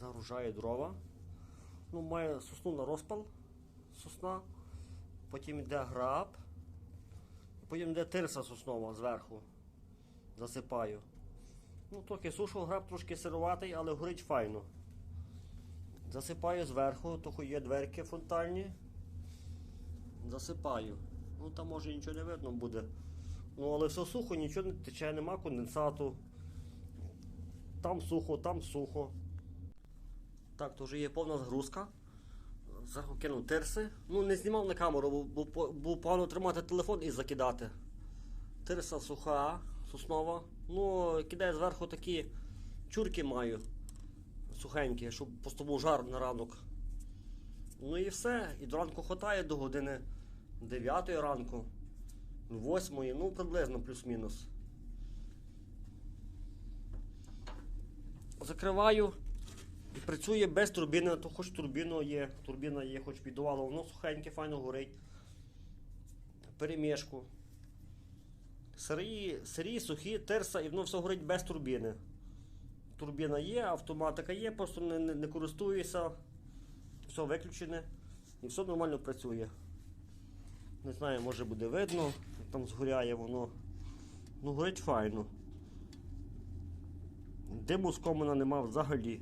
загружає дрова. Ну, має сосну на розпал, сосна, потім йде граб, потім йде тирса соснова зверху. Засипаю. Ну, трохи сушу, граб трошки сируватий, але горить файно. Засипаю зверху, то є дверки фронтальні. Засипаю. Ну там може нічого не видно буде. Ну, але все сухо, нічого не тече, нема конденсату. Там сухо, там сухо. Так, то вже є повна згрузка. Зверху кинув тирси. Ну, не знімав на камеру, бо по- погано тримати телефон і закидати. Тирса суха, соснова. Ну, кидаю зверху такі чурки маю сухенькі, щоб просто був жар на ранок. Ну і все. І до ранку хватає до години 9 ранку, 8, ну приблизно плюс-мінус. Закриваю працює без турбіни, то хоч турбіна є, турбіна є, хоч підувало, воно сухеньке, файно горить. Перемішку. Сирі, сирі, сухі, терса, і воно все горить без турбіни. Турбіна є, автоматика є, просто не, не, не користуюся. Все виключене і все нормально працює. Не знаю, може буде видно, там згоряє воно. Ну, горить файно. Диму з комина нема взагалі.